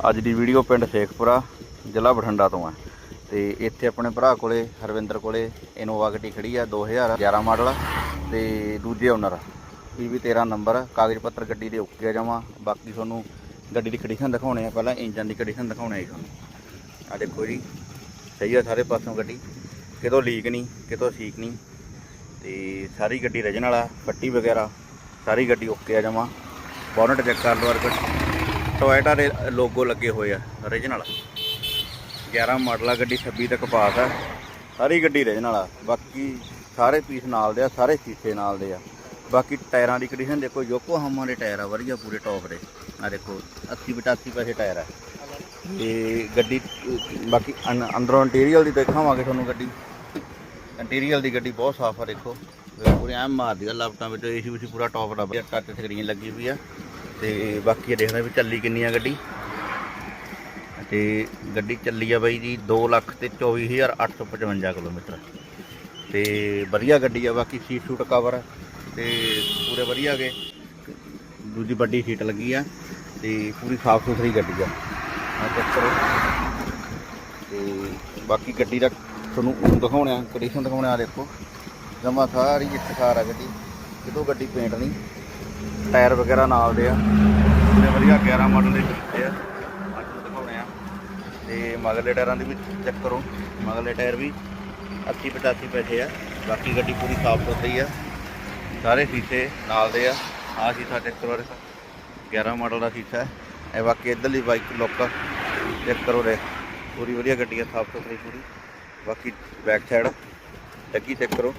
ਅੱਜ ਦੀ ਵੀਡੀਓ ਪਿੰਡ ਸ਼ੇਖਪੁਰਾ, ਜ਼ਿਲ੍ਹਾ ਬਠਿੰਡਾ ਤੋਂ ਹੈ। ਤੇ ਇੱਥੇ ਆਪਣੇ ਭਰਾ ਕੋਲੇ, ਹਰਵਿੰਦਰ ਕੋਲੇ ਇਨੋਵਾ ਗੱਡੀ ਖੜੀ ਆ 2011 ਮਾਡਲ ਤੇ ਦੂਜੇ ਓਨਰ ਵੀ 13 ਨੰਬਰ ਕਾਗਜ਼ ਪੱਤਰ ਗੱਡੀ ਦੇ ਓਕੇ ਆ ਜਾਵਾਂ। ਬਾਕੀ ਤੁਹਾਨੂੰ ਗੱਡੀ ਦੀ ਕੰਡੀਸ਼ਨ ਦਿਖਾਉਣੇ ਆ, ਪਹਿਲਾਂ ਇੰਜਨ ਦੀ ਕੰਡੀਸ਼ਨ ਦਿਖਾਉਣੇ ਆ ਜੀ ਤੁਹਾਨੂੰ। ਆ ਦੇਖੋ ਜੀ, ਸਹੀ ਆ ਸਾਰੇ ਪਾਸੋਂ ਗੱਡੀ। ਕਿਤੋਂ ਲੀਕ ਨਹੀਂ, ਕਿਤੋਂ ਸੀਕ ਨਹੀਂ। ਤੇ ਸਾਰੀ ਗੱਡੀ ਰਜਨ ਵਾਲਾ ਪੱਟੀ ਵਗੈਰਾ, ਸਾਰੀ ਗੱਡੀ ਓਕੇ ਆ ਜਾਵਾਂ। ਬੋਨਟ ਚੈੱਕ ਕਰ ਲਓ ਅਰਕਟ ਟੋਇਟਾ ਦੇ ਲੋਗੋ ਲੱਗੇ ਹੋਏ ਆ ਓਰੀਜਨਲ 11 ਮਾਡਲ ਆ ਗੱਡੀ 26 ਤੱਕ ਪਾਸ ਆ। ਸਾਰੀ ਗੱਡੀ ਓਰੀਜਨਲ ਆ। ਬਾਕੀ ਸਾਰੇ ਪੀਸ ਨਾਲ ਦੇ ਆ, ਸਾਰੇ ਸ਼ੀਸ਼ੇ ਨਾਲ ਦੇ ਆ। ਬਾਕੀ ਟਾਇਰਾਂ ਦੀ ਕੰਡੀਸ਼ਨ ਦੇਖੋ ਯੋਕੋ ਹਮਾ ਦੇ ਟਾਇਰ ਆ, ਵਧੀਆ ਪੂਰੇ ਟੌਪ ਦੇ। ਆ ਦੇਖੋ 80 85 ਪੈਸੇ ਟਾਇਰ ਆ। ਤੇ ਗੱਡੀ, ਬਾਕੀ ਅੰ- ਅੰਦਰੋਂ ਇੰਟੀਰੀਅਰ ਦੀ ਦਿਖਾਵਾਂਗੇ ਤੁਹਾਨੂੰ ਗੱਡੀ। ਇੰਟੀਰੀਅਰ ਦੀ ਗੱਡੀ ਬਹੁਤ ਸਾਫ਼ ਆ, ਦੇਖੋ। ਪੂਰੇ ਐਮ ਮਾਰਦੀ ਆ, ਲਾਪਟਾਂ ਵਿੱਚ ਏਸੀ ਵਿੱਚ ਪੂਰਾ ਟੌਪ ਦਾ ਟੱਚ ਸਕਰੀਨ ਲੱਗੀ ਹੋਈ ਆ। ਤੇ ਬਾਕੀ ਇਹ ਦੇਖਦਾ ਵੀ ਚੱਲੀ ਕਿੰਨੀ ਆ ਗੱਡੀ। ਤੇ ਗੱਡੀ ਚੱਲੀ ਆ ਬਾਈ ਜੀ 2 ਲੱਖ ਤੇ 24855 ਕਿਲੋਮੀਟਰ। ਤੇ ਵਧੀਆ ਗੱਡੀ ਆ, ਬਾਕੀ ਸੀਟ ਸੂਟ ਕਵਰ ਤੇ ਪੂਰੇ ਵਧੀਆ ਗਏ। ਦੂਜੀ ਵੱਡੀ ਸੀਟ ਲੱਗੀ ਆ, ਤੇ ਪੂਰੀ ਸਾਫ਼ ਸੁਥਰੀ ਗੱਡੀ ਆ। ਆ ਚੈੱਕ ਕਰੋ। ਤੇ ਬਾਕੀ ਗੱਡੀ ਦਾ ਤੁਹਾਨੂੰ ਉਹ ਦਿਖਾਉਣਿਆ ਕੰਡੀਸ਼ਨ ਦਿਖਾਉਣਿਆ ਆ ਦੇਖੋ। ਜਮਾ ਸਾਰੀ ਇਤਕਾਰ ਆ ਗੱਡੀ, ਕਿਤੋਂ ਗੱਡੀ ਪੇਂਟ ਨਹੀਂ। ਟਾਇਰ ਵਗੈਰਾ ਨਾਲ ਦੇ ਆ। ਪੂਰੇ ਵਧੀਆ 11 ਮਾਡਲ ਦੇ ਕੀਤੇ ਆ। ਅੱਜ ਦਿਖਾਉਣੇ ਆ। ਤੇ ਮਗਰਲੇ ਟਾਇਰਾਂ ਦੀ ਵੀ ਚੈੱਕ ਕਰੋ। ਮਗਰਲੇ ਟਾਇਰ ਵੀ 80 85 ਪੈਸੇ ਆ। ਬਾਕੀ ਗੱਡੀ ਪੂਰੀ ਸਾਫ਼ ਸੁਥਰੀ ਆ। ਸਾਰੇ ਸ਼ੀਸ਼ੇ ਨਾਲ ਦੇ ਆ। ਆ ਸ਼ੀਸ਼ਾ ਚੈੱਕ ਕਰੋ ਇਹਦਾ। 11 ਮਾਡਲ ਦਾ ਸ਼ੀਸ਼ਾ ਹੈ। ਇਹ ਬਾਕੀ ਇੱਧਰਲੀ ਬਾਈਕ ਲੁੱਕ ਚੈੱਕ ਕਰੋ ਰੇ ਪੂਰੀ ਵਧੀਆ ਗੱਡੀ ਆ, ਸਾਫ਼ ਸੁਥਰੀ ਪੂਰੀ। ਬਾਕੀ ਬੈਕ ਸਾਈਡ ਲੱਗੀ ਚੈੱਕ ਕਰੋ।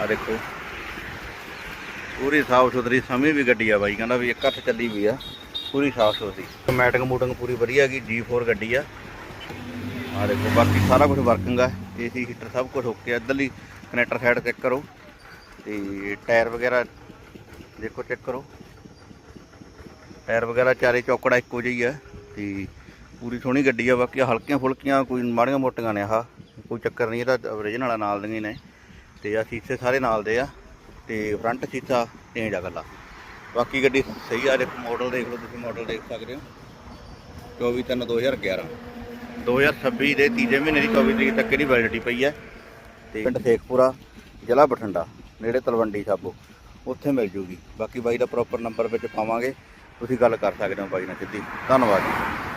ਆ ਦੇਖੋ। ਪੂਰੀ ਸਾਫ਼ ਸੁਥਰੀ, ਸਮੇਂ ਵੀ ਗੱਡੀ ਆ ਬਾਈ, ਕਹਿੰਦਾ ਵੀ ਇੱਕ ਹੱਥ ਚੱਲੀ ਵੀ ਆ, ਪੂਰੀ ਸਾਫ਼ ਸੁਥਰੀ। ਮੈਟਿੰਗ ਮੂਟਿੰਗ ਪੂਰੀ ਵਧੀਆ ਗਈ G4 ਗੱਡੀ ਆ। ਆ ਦੇਖੋ, ਬਾਕੀ ਸਾਰਾ ਕੁਝ ਵਰਕਿੰਗ ਆ ਏਸੀ ਹੀਟਰ ਸਭ ਕੁਝ ਓਕੇ ਆ, ਇੱਧਰਲੀ ਕਨੈਕਟਰ ਸਾਈਡ ਚੈੱਕ ਕਰੋ, ਤੇ ਟਾਇਰ ਵਗੈਰਾ ਦੇਖੋ ਚੈੱਕ ਕਰੋ। ਟਾਇਰ ਵਗੈਰਾ ਚਾਰੇ ਚੌਕੜਾ ਇੱਕੋ ਜਿਹੀ ਆ, ਤੇ ਪੂਰੀ ਸੋਹਣੀ ਗੱਡੀ ਆ, ਬਾਕੀ ਹਲਕੀਆਂ ਫੁਲਕੀਆਂ, ਕੋਈ ਮਾੜੀਆਂ ਮੋਟੀਆਂ ਨੇ ਆਹ, ਕੋਈ ਚੱਕਰ ਨਹੀਂ ਇਹਦਾ ਓਰੀਜਨਲ ਵਾਲਾ ਨਾਲ ਦੀਆਂ ਨੇ। ਤੇ ਆ ਸ਼ੀਸ਼ੇ ਸਾਰੇ ਨਾਲ ਦੇ ਆ। ਤੇ ਫਰੰਟ ਸ਼ੀਸ਼ਾ ਚੇਂਜ ਆ ਗੱਲਾ ਬਾਕੀ ਗੱਡੀ ਸਹੀ ਆ ਦੇਖੋ ਮਾਡਲ ਦੇਖ ਲਓ, ਤੁਸੀਂ ਮਾਡਲ ਦੇਖ ਸਕਦੇ ਹੋ। 24 3 2011 2026 ਦੇ ਤੀਜੇ ਮਹੀਨੇ ਦੀ 24 ਤਰੀਕ ਤੱਕ ਇਹਦੀ ਵੈਲਿਡਿਟੀ ਪਈ ਹੈ। ਤੇ ਪਿੰਡ ਸ਼ੇਖਪੁਰਾ, ਜ਼ਿਲ੍ਹਾ ਬਠਿੰਡਾ, ਨੇੜੇ ਤਲਵੰਡੀ ਸਾਬੋ, ਉੱਥੇ ਮਿਲ ਜੂਗੀ। ਬਾਕੀ ਬਾਈ ਦਾ ਪ੍ਰੋਪਰ ਨੰਬਰ ਵਿੱਚ ਪਾਵਾਂਗੇ। ਤੁਸੀਂ ਗੱਲ ਕਰ ਸਕਦੇ ਹੋ ਬਾਈ ਨਾਲ ਸਿੱਧੀ। ਧੰਨਵਾਦ ਜੀ।